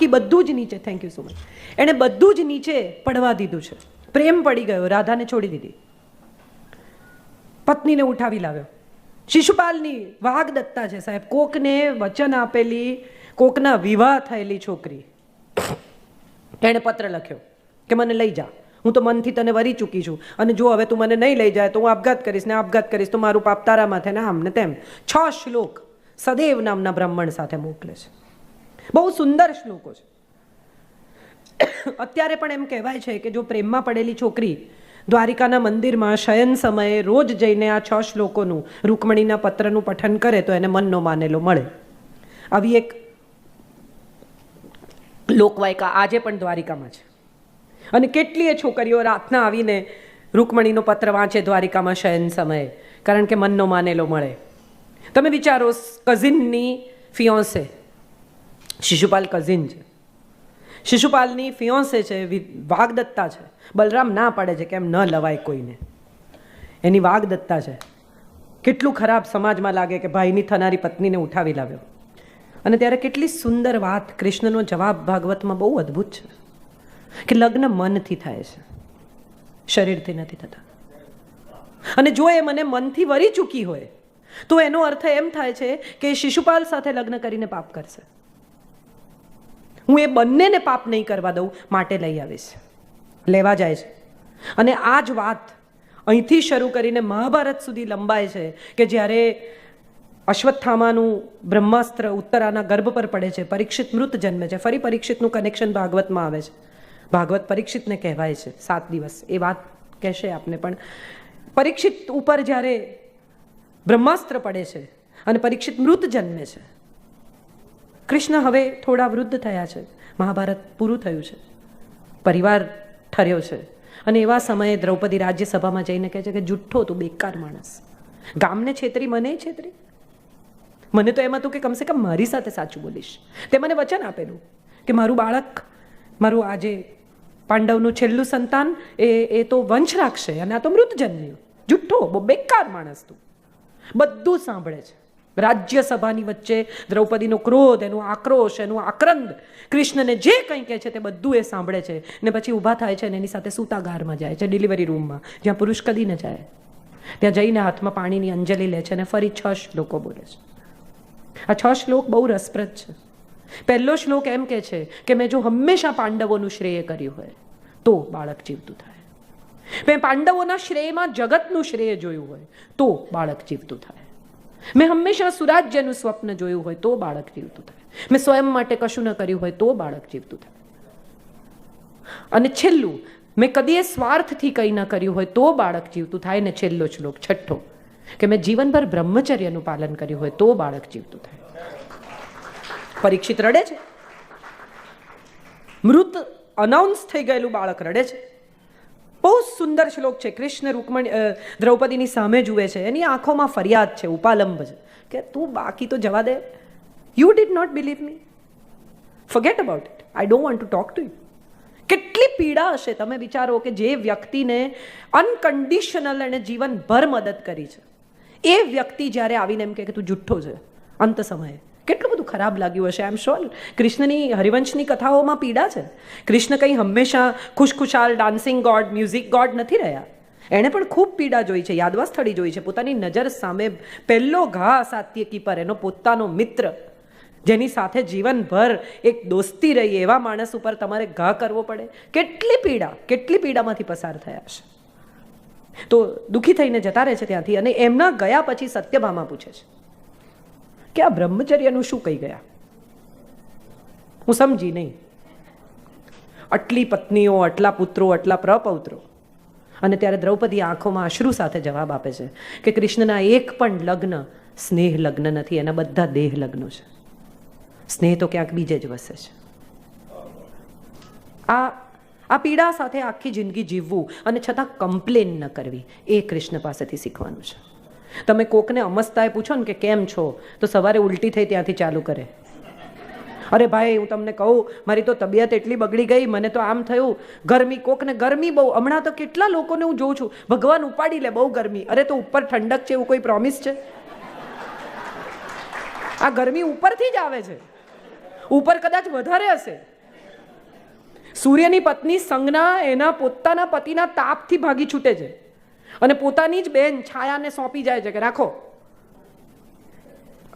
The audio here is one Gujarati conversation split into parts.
બાકી બધું જ નીચે. થેન્ક યુ સો મચ એણે બધું જ નીચે પડવા દીધું છે. પ્રેમ પડી ગયો. રાધાને છોડી દીધી. પત્નીને ઉઠાવી લાવ્યો. શિશુપાલની વાઘ દત્તા છે સાહેબ. કોકને વચન આપેલી, કોકના વિવાહ થયેલી છોકરી. એણે પત્ર લખ્યો કે મને લઈ જા. હું તો મનથી તને વરી ચૂકી છું. અને જો હવે તું મને નહીં લઈ જાય તો હું આપઘાત કરીશ ને આપઘાત કરીશ તો મારું પાપ તારા ને આમ તેમ. છ શ્લોક સદૈવ નામના બ્રાહ્મણ સાથે મોકલે છે. બહુ સુંદર શ્લોકો છે. અત્યારે પણ એમ કહેવાય છે કે જો પ્રેમમાં પડેલી છોકરી દ્વારિકાના મંદિરમાં શયન સમયે રોજ જઈને આ છ શ્લોકોનું, રૂકમણીના પત્રનું પઠન કરે તો એને મનનો માનેલો મળે. આવી એક લોકવાયકા આજે પણ દ્વારિકામાં છે. અને કેટલીય છોકરીઓ રાતના આવીને રૂકમણીનો પત્ર વાંચે દ્વારિકામાં શયન સમયે, કારણ કે મનનો માનેલો મળે. તમે વિચારો કઝિનની ફિયોન્સે શિશુપાલ કઝિન છે. શિશુપાલની ફિયોન્સે છે વાઘદત્તા છે. બલરામ ના પાડે છે કે એમ ન લવાય કોઈને. એની વાઘદત્તા છે. કેટલું ખરાબ સમાજમાં લાગે કે ભાઈની થનારી પત્નીને ઉઠાવી લાવ્યો. અને ત્યારે કેટલી સુંદર વાત કૃષ્ણનો જવાબ ભાગવતમાં બહુ અદ્ભુત છે. કે લગ્ન મનથી થાય છે. શરીરથી નથી થતા. અને જો એ મને મનથી વરી ચૂકી હોય, તો એનો અર્થ એમ થાય છે કે શિશુપાલ સાથે લગ્ન કરીને પાપ કરશે. હું એ બંનેને પાપ નહીં કરવા દઉં, માટે લઈ આવીશ. લેવા જાય છે. અને આ જ વાત અહીંથી શરૂ કરીને મહાભારત સુધી લંબાય છે કે જ્યારે અશ્વત્થામાનું બ્રહ્માસ્ત્ર ઉત્તરાના ગર્ભ પર પડે છે, પરીક્ષિત મૃત જન્મે છે, ફરી પરીક્ષિતનું કનેક્શન ભાગવતમાં આવે છે. ભાગવત પરીક્ષિતને કહેવાય છે, સાત દિવસ. એ વાત કહેશે આપને પણ. પરીક્ષિત ઉપર જ્યારે બ્રહ્માસ્ત્ર પડે છે અને પરીક્ષિત મૃત જન્મે છે કૃષ્ણ હવે થોડા વૃદ્ધ થયા છે. મહાભારત પૂરું થયું છે. પરિવાર ઠર્યો છે. અને એવા સમયે દ્રૌપદી રાજ્યસભામાં જઈને કહે છે કે જુઠ્ઠો તું, બેકાર માણસ. ગામને છેતરી, મને છેતરી? મને તો એમ હતું કે કમસે કમ મારી સાથે સાચું બોલીશ. તે મને વચન આપેલું કે મારું બાળક, મારું આજે પાંડવનું છેલ્લું સંતાન, એ એ તો વંશ રાખશે અને આ તો મૃત જન્મ્યું જુઠ્ઠો, બેકાર માણસ તું. બધું સાંભળે છે. રાજ્યસભાની વચ્ચે દ્રૌપદીનો ક્રોધ, એનો આક્રોશ, એનો આક્રંદ કૃષ્ણને જે કંઈ કહે છે તે બધું એ સાંભળે છે ને પછી ઊભા થાય છે અને એની સાથે સૂતાગારમાં જાય છે ડિલિવરી રૂમમાં જ્યાં પુરુષ કદી ન જાય. ત્યાં જઈને હાથમાં પાણીની અંજલિ લે છે અને ફરી છ શ્લોકો બોલે છે. આ છ શ્લોક બહુ રસપ્રદ છે. પહેલો શ્લોક એમ કે છે કે મેં જો હંમેશા પાંડવોનું શ્રેય કર્યું હોય, તો બાળક જીવતું થાય. મેં પાંડવોના શ્રેયમાં જગતનું શ્રેય જોયું હોય, તો બાળક જીવતું થાય. મેં હંમેશા સુરાજ્યનું સ્વપ્ન જોયું હોય તો બાળક જીવતું થાય. મેં સ્વયં માટે કશું ન કર્યું હોય તો બાળક જીવતું થાય. અને છેલ્લું, મેં કદી એ સ્વાર્થથી કંઈ ન કર્યું હોય તો બાળક જીવતું થાય ને છેલ્લો શ્લોક, છઠ્ઠો, કે મેં જીવનભર બ્રહ્મચર્યનું પાલન કર્યું હોય તો બાળક જીવતું થાય. પરીક્ષિત રડે છે? મૃત અનાઉન્સ થઈ ગયેલું બાળક રડે છે? બહુ સુંદર શ્લોક છે. કૃષ્ણ રૂકમણી દ્રૌપદીની સામે જુએ છે. એની આંખોમાં ફરિયાદ છે, ઉપાલંબ છે. કે તું બાકી તો જવા દે. You did not believe me forget about it I don't want to talk to you કેટલી પીડા હશે તમે વિચારો કે જે વ્યક્તિને અનકન્ડિશનલ અને જીવનભર મદદ કરી છે. એ વ્યક્તિ જ્યારે આવીને એમ કે તું જુઠ્ઠો છે, અંત સમયે. કેટલું બધું ખરાબ લાગ્યું હશે આઈ એમ શ્યોર કૃષ્ણની, હરિવંશની કથાઓમાં પીડા છે. કૃષ્ણ કંઈ હંમેશા ખુશખુશાલ ડાન્સિંગ ગોડ મ્યુઝિક ગોડ નથી રહ્યા. એણે પણ ખૂબ પીડા જોઈ છે યાદવા સ્થળી જોઈ છે. પોતાની નજર સામે પહેલો ઘા સાત્યકી પર, એનો પોતાનો મિત્ર, જેની સાથે જીવનભર એક દોસ્તી રહી, એવા માણસ ઉપર તમારે ઘા કરવો પડે. કેટલી પીડા, કેટલી પીડામાંથી પસાર થયા છે તો દુઃખી થઈને જતા રહે છે ત્યાંથી અને એમના ગયા પછી સત્યભામા પૂછે છે. કે આ બ્રહ્મચર્યનું શું કહી ગયા? હું સમજી નહીં. આટલી પત્નીઓ, આટલા પુત્રો, આટલા પ્રપૌત્રો. અને ત્યારે દ્રૌપદી આંખોમાં અશ્રુ સાથે જવાબ આપે છે કે કૃષ્ણના એક પણ લગ્ન સ્નેહ લગ્ન નથી, એના બધા દેહ લગ્નો છે. સ્નેહ તો ક્યાંક બીજે જ વસે છે. આ આ પીડા સાથે આખી જિંદગી જીવવું અને છતાં કમ્પ્લેન ન કરવી, એ કૃષ્ણ પાસેથી શીખવાનું છે. તમે કોકને અમસ્તાએ પૂછો ને કે કેમ છો, તો સવારે ઉલટી થઈ ત્યાંથી ચાલુ કરે. અરે ભાઈ, હું તમને કહું, મારી તો તબિયત એટલી બગડી ગઈ, મને તો આમ થયું. ગરમી કોકને, ગરમી બહુ. હમણાં તો કેટલા લોકોને હું જોઉં છું. ભગવાન ઉપાડી લે બહુ ગરમી. અરે તો ઉપર ઠંડક છે એવું કોઈ પ્રોમિસ છે? આ ગરમી ઉપરથી જ આવે છે. ઉપર કદાચ વધારે હશે. સૂર્યની પત્ની સંજ્ઞા એના પોતાના પતિના તાપથી ભાગી છૂટે છે. અને પોતાની જ બેન છાયાને સોંપી જાય છે કે રાખો.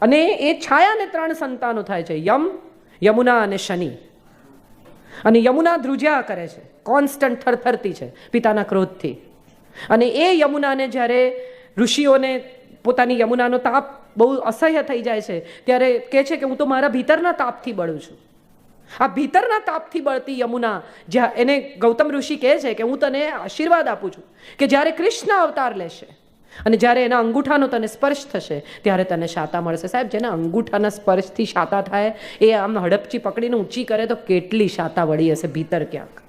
અને એ છાયાને ત્રણ સંતાનો થાય છે, યમ, યમુના અને શનિ. અને યમુના ધ્રુજ્યા કરે છે, કોન્સ્ટન્ટ થરથરતી છે પિતાના ક્રોધથી. અને એ યમુનાને જ્યારે ઋષિઓને પોતાની યમુનાનો તાપ બહુ અસહ્ય થઈ જાય છે, ત્યારે કહે છે કે હું તો મારા ભીતરના તાપથી બળું છું. આ ભીતરના તાપથી બળતી યમુના, જ્યાં એને ગૌતમ ઋષિ કહે છે કે હું તને આશીર્વાદ આપું છું કે જ્યારે કૃષ્ણ અવતાર લેશે અને જ્યારે એના અંગૂઠાનો તને સ્પર્શ થશે, ત્યારે તને શાતા મળશે. સાહેબ, જેના અંગૂઠાના સ્પર્શથી શાતા થાય, એ આમ હડપચી પકડીને ઊંચી કરે તો કેટલી શાતા વળી હશે ભીતર ક્યાંક?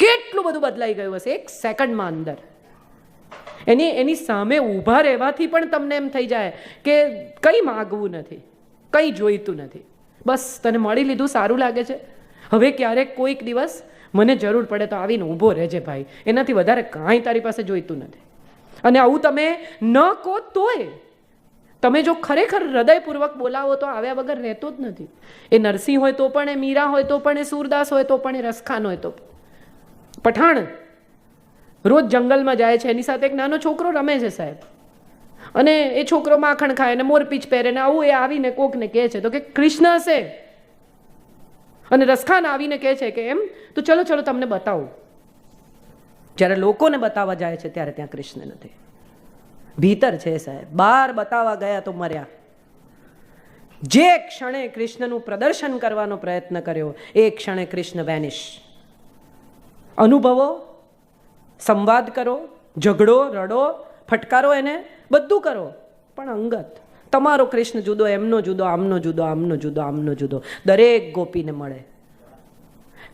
કેટલું બધું બદલાઈ ગયું હશે એક સેકન્ડમાં અંદર. એની એની સામે ઊભા રહેવાથી પણ તમને એમ થઈ જાય કે કંઈ માગવું નથી, કંઈ જોઈતું નથી. બસ તને મળી લીધું, સારું લાગે છે? હવે ક્યારેક કોઈક દિવસ મને જરૂર પડે તો આવીને ઊભો રહેજે ભાઈ. એનાથી વધારે કાંઈ તારી પાસે જોઈતું નથી. અને આવું તમે ન કહો તોય. તમે જો ખરેખર હૃદયપૂર્વક બોલાવો તો આવ્યા વગર રહેતો જ નથી. એ નરસિંહ હોય તો પણ, એ મીરા હોય તો પણ, એ સૂરદાસ હોય તો પણ, એ રસખાન હોય તો પઠાણ, રોજ જંગલમાં જાય છે. એની સાથે એક નાનો છોકરો રમે છે સાહેબ. અને એ છોકરો માખણ ખાય અને મોરપીચ પહેરે ને આવું એ આવીને કોકને કહે છે. તો કે કૃષ્ણ હશે. અને રસખાન આવીને કહે છે કે એમ, તો ચલો ચલો, તમને બતાવું. જ્યારે લોકોને બતાવવા જાય છે ત્યારે ત્યાં કૃષ્ણ નથી. ભીતર છે સાહેબ. બહાર બતાવવા ગયા તો મર્યા. જે ક્ષણે કૃષ્ણનું પ્રદર્શન કરવાનો પ્રયત્ન કર્યો, એ ક્ષણે કૃષ્ણ વેનિશ. અનુભવો, સંવાદ કરો, ઝઘડો, રડો, ફટકારો એને બધું કરો. પણ અંગત. તમારો કૃષ્ણ જુદો, એમનો જુદો, આમનો જુદો આમનો જુદો આમનો જુદો. દરેક ગોપીને મળે.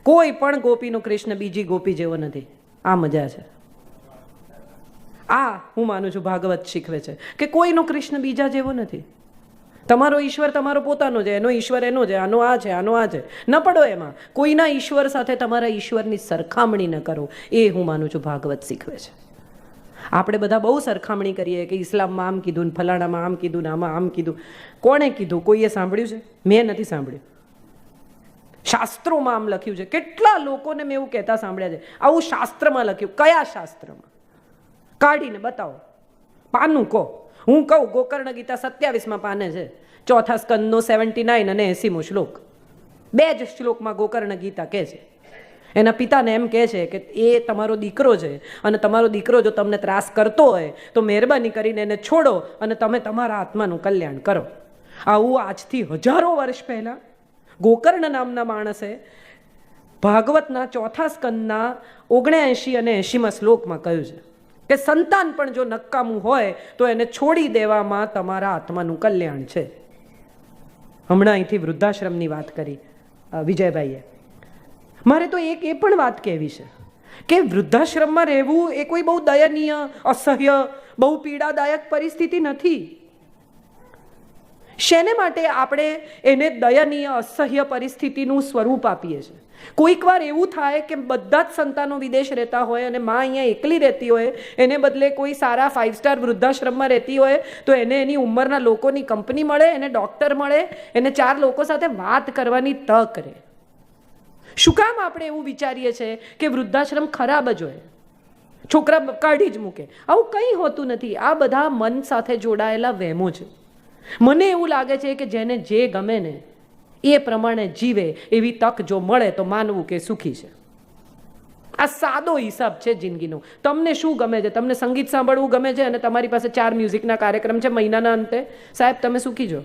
કોઈ પણ ગોપીનો કૃષ્ણ બીજી ગોપી જેવો નથી. આ મજા છે. આ હું માનું છું ભાગવત શીખવે છે કે કોઈનો કૃષ્ણ બીજા જેવો નથી. તમારો ઈશ્વર તમારો પોતાનો છે, એનો ઈશ્વર એનો છે, આનો આ છે, આનો આ છે. ન પડો એમાં. કોઈના ઈશ્વર સાથે તમારા ઈશ્વરની સરખામણી ન કરો. એ હું માનું છું ભાગવત શીખવે છે. આપણે બધા બહુ સરખામણી કરીએ કે ઇસ્લામમાં આમ કીધું ને ફલાણામાં આમ કીધું ને આમાં આમ કીધું. કોણે કીધું? કોઈએ સાંભળ્યું છે? મેં નથી સાંભળ્યું. શાસ્ત્રોમાં આમ લખ્યું છે. કેટલા લોકોને મેં એવું કહેતા સાંભળ્યા છે. આવું શાસ્ત્રમાં લખ્યું. કયા શાસ્ત્રમાં? કાઢીને બતાવો. પાનું કહો. હું કહું, ગોકર્ણ ગીતા સત્યાવીસમાં પાને છે. ચોથા સ્કંદનો સેવન્ટી નાઇન અને એસીમો શ્લોક. બે જ શ્લોકમાં ગોકર્ણ ગીતા કહે છે. એના પિતાને એમ કહે છે કે એ તમારો દીકરો છે અને તમારો દીકરો જો તમને ત્રાસ કરતો હોય તો મહેરબાની કરીને એને છોડો અને તમે તમારા આત્માનું કલ્યાણ કરો. આવું આજથી હજારો વર્ષ પહેલાં ગોકર્ણ નામના માણસે ભાગવતના ચોથા સ્કંદના ઓગણએંશી અને એંશીમાં શ્લોકમાં કહ્યું છે કે સંતાન પણ જો નકામું હોય તો એને છોડી દેવામાં તમારા આત્માનું કલ્યાણ છે. હમણાં અહીંથી વૃદ્ધાશ્રમની વાત કરી વિજયભાઈએ. મારે તો એક એ પણ વાત કહેવી છે કે વૃદ્ધાશ્રમમાં રહેવું એ કોઈ બહુ દયનીય, અસહ્ય, બહુ પીડાદાયક પરિસ્થિતિ નથી. શેને માટે આપણે એને દયનીય, અસહ્ય પરિસ્થિતિનું સ્વરૂપ આપીએ છીએ? કોઈક વાર એવું થાય કે બધા જ સંતાનો વિદેશ રહેતા હોય અને માં અહીંયા એકલી રહેતી હોય, એને બદલે કોઈ સારા ફાઇવ સ્ટાર વૃદ્ધાશ્રમમાં રહેતી હોય, તો એને એની ઉંમરના લોકોની કંપની મળે, એને ડૉક્ટર મળે, એને ચાર લોકો સાથે વાત કરવાની તક રહે. શું કામ આપણે એવું વિચારીએ છીએ કે વૃદ્ધાશ્રમ ખરાબ જ હોય? છોકરા કાઢી જ મૂકે. આવું કંઈ હોતું નથી. આ બધા મન સાથે જોડાયેલા વહેમો છે. મને એવું લાગે છે કે જેને જે ગમે ને, એ પ્રમાણે જીવે. એવી તક જો મળે તો માનવું કે સુખી છે. આ સાદો હિસાબ છે જિંદગીનો. તમને શું ગમે છે? તમને સંગીત સાંભળવું ગમે છે અને તમારી પાસે ચાર મ્યુઝિકના કાર્યક્રમ છે મહિનાના અંતે? સાહેબ, તમે સુખી જો